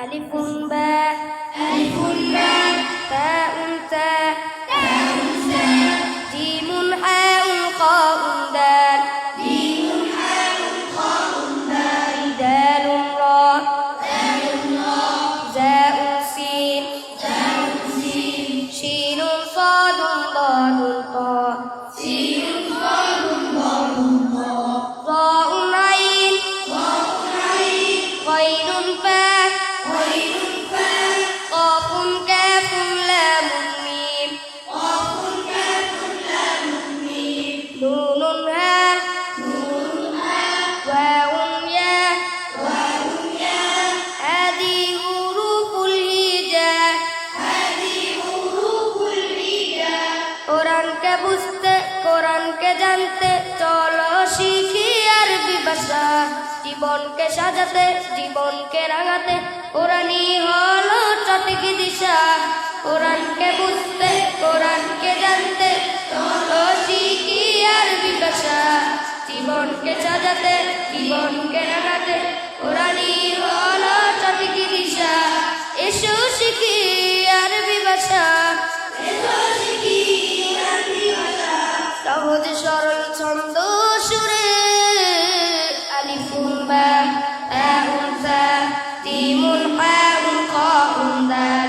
ألف باء ألف باء تاء تاء কোরআনকে বুঝতে, কোরআনকে জানতে, চলো শিখি আরবি ভাষা জীবনকে সাজাতে, জীবনকে রাঙাতে, কোরআনই হলো সঠিক দিশা। কোরআনকে বুঝতে, কোরআনকে জানতে, চলো শিখি আরবি ভাষা জীবনকে সাজাতে, জীবনকে রাঙাতে, কোরআনই হলো সঠিক দিশা। এসো শিখি আরবি ভাষা ذا تاء ذا تيم قاف قاف ذا